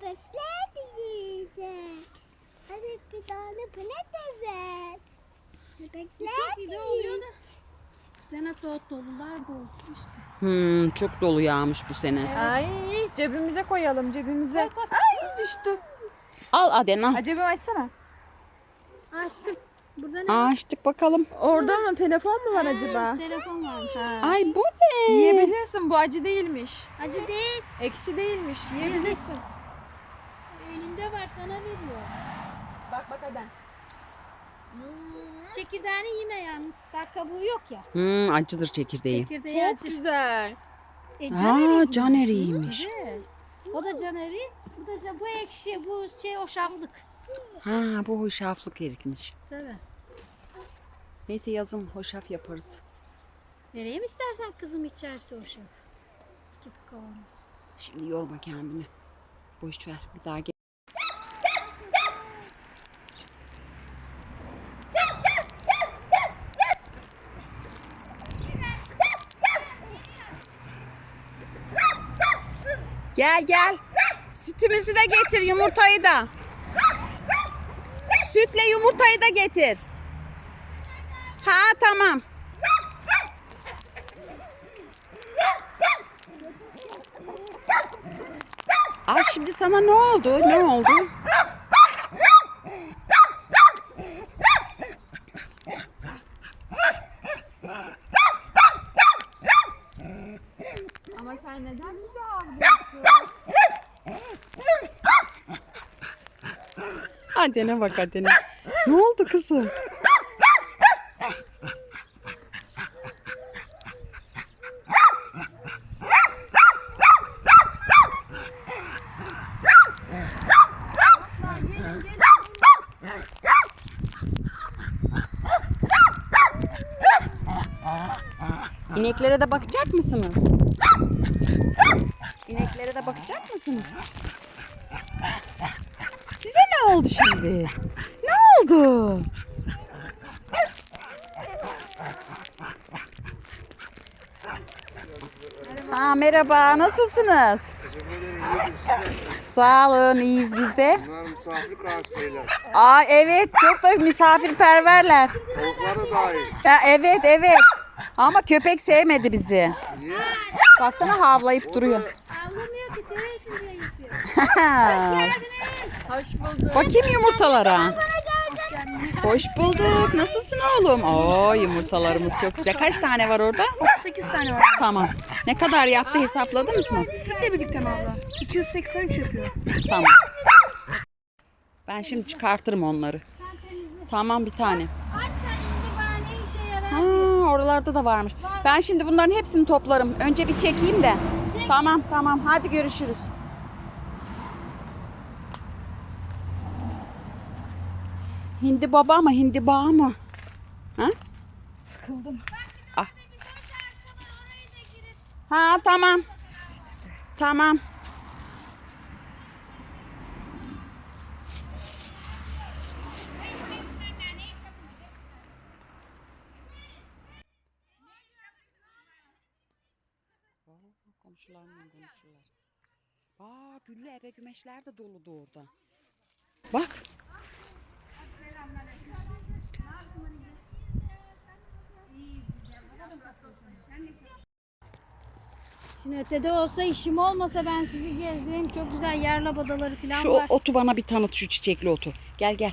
De yiyecek. Hadi bir tane pene de ver. Köpekler Çok iyi de oluyor yiyecek. da. Bu sene dolu dolular doldu işte. Hmm, çok dolu yağmış bu sene. Ay cebimize koyalım cebimize. Koy, koy. Ay düştü. Al Aden al. Ay, cebimi açsana. Açtım. Burada ne? Açtık bakalım. Orada mı telefon mu var acaba? Telefon varmış. Ay bu ne? Yiyebilirsin bu acı değilmiş. Acı değil. Ekşi değilmiş yiyebilirsin. Önünde var sana veriyor. Bak bak hadi. Çekirdeğini yeme yalnız. Daha kabuğu yok ya. Hmm, acıdır çekirdeği. Çekirdeği Çok acı. güzel. E, Aa, can eriymiş. Güzel. O da caneri. Bu da can, bu ekşi, bu şey hoşaflık. Ha bu hoşaflık erikmiş. Tabii. Neyse yazın hoşaf yaparız. Vereyim istersen kızım içerse hoşaf. Gibi kavanoz. Şimdi yorma kendini. Boş ver bir daha gel. Gel gel. Sütümüzü de getir, yumurtayı da. Sütle yumurtayı da getir. Ha tamam. Aa şimdi sana ne oldu? Ne oldu? Ama sen neden bize ağlıyorsun? Adene bak Adene. Ne oldu kızım? İneklere de bakacak mısınız? İneklere de bakacak mısınız? Ne oldu şimdi? Ne oldu? Ha merhaba, nasılsınız? Sağ olun, iyiyiz biz de. Bunlar misafir karşılayla. Aa evet, çok da misafirperverler. Tavuklar da dahil. Ha, evet, evet. Ama köpek sevmedi bizi. Niye? Baksana havlayıp duruyor. Anlamıyor ki seversin diye yapıyor. Hoş bulduk. Bakayım yumurtalara. Hoş bulduk. Nasılsın oğlum? Oo yumurtalarımız çok güzel. Kaç tane var orada? 8 tane var. Tamam. Ne kadar yaptı hesapladınız mı? Sütle birlikte mi abla? 283 yapıyor. Tamam. Ben şimdi çıkartırım onları. Tamam bir tane. Ha, oralarda da varmış. Ben şimdi bunların hepsini toplarım. Önce bir çekeyim de. Tamam tamam. Hadi görüşürüz. Hindi baba mı? Hindi bağ mı? Ha? Sıkıldım. Ah. Ha tamam. Tamam. Komşularla konuşuyorlar. Aa güllü ebe gümeşler de doludu orada. Bak. Şimdi ötede olsa işim olmasa ben sizi gezdireyim. Çok güzel yer labadaları falan Şu var. otu bana bir tanıt şu çiçekli otu. Gel gel.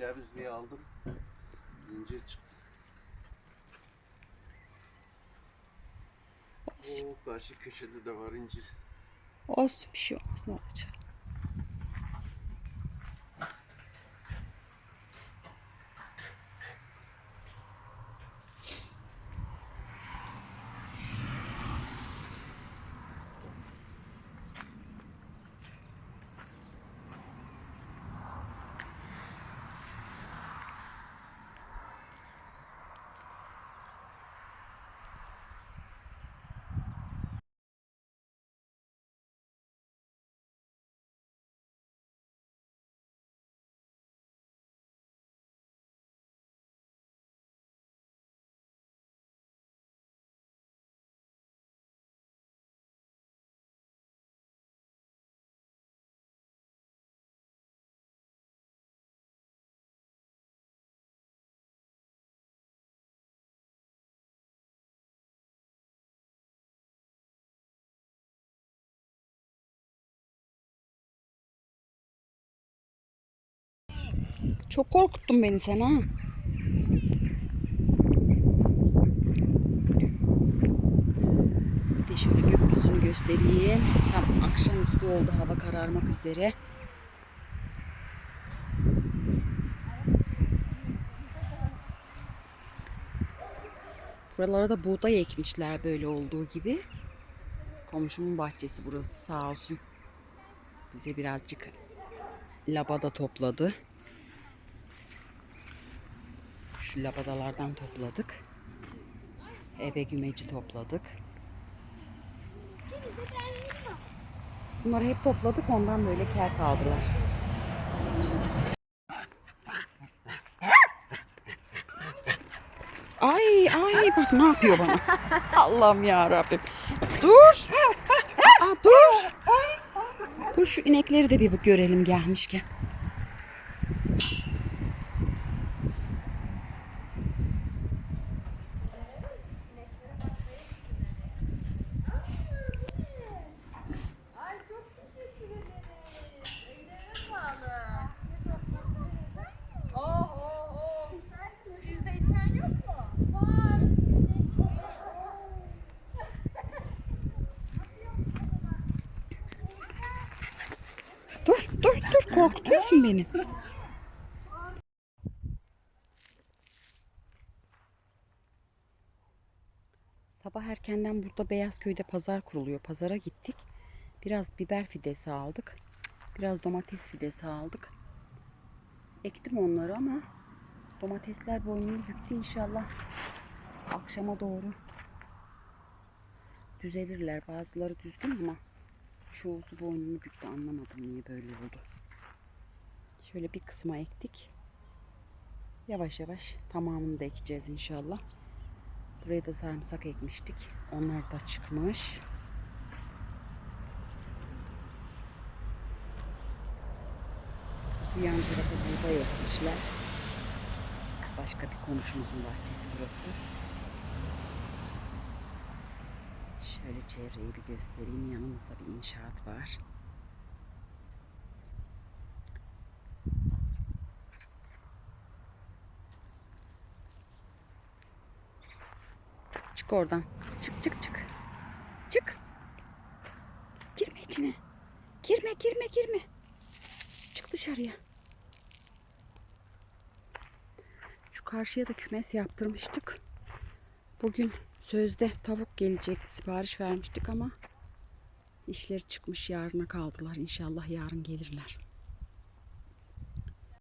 Cevizliği aldım. İncir çıktı. O karşı köşede de var incir. Olsun bir şey olmaz ne olacak. Çok korkuttun beni sen ha. Bir de şöyle gökyüzünü göstereyim. Tam akşamüstü oldu hava kararmak üzere. Buralara da buğday ekmişler böyle olduğu gibi. Komşumun bahçesi burası sağ olsun. Bize birazcık labada topladı. Şu labadalardan topladık. Ebe gümeci topladık. Bunları hep topladık ondan böyle kel kaldılar. Ay ay bak ne yapıyor bana. Allah'ım ya Rabbim. Dur. Aa, dur. Dur şu inekleri de bir görelim gelmişken. Korkutuyorsun beni. Sabah erkenden burada Beyazköy'de pazar kuruluyor. Pazara gittik. Biraz biber fidesi aldık. Biraz domates fidesi aldık. Ektim onları ama domatesler boynunu büktü inşallah. Akşama doğru düzelirler. Bazıları düzgün ama çoğusu boynunu büktü. Anlamadım niye böyle oldu. Şöyle bir kısma ektik. Yavaş yavaş tamamını da ekeceğiz inşallah. Buraya da sarımsak ekmiştik. Onlar da çıkmış. Bu yan tarafa buğday ekmişler. Başka bir komşumuzun bahçesi burası. Şöyle çevreyi bir göstereyim. Yanımızda bir inşaat var. Çık oradan. Çık çık çık. Çık. Girme içine. Girme girme girme. Çık dışarıya. Şu karşıya da kümes yaptırmıştık. Bugün sözde tavuk gelecekti. Sipariş vermiştik ama işleri çıkmış yarına kaldılar. İnşallah yarın gelirler.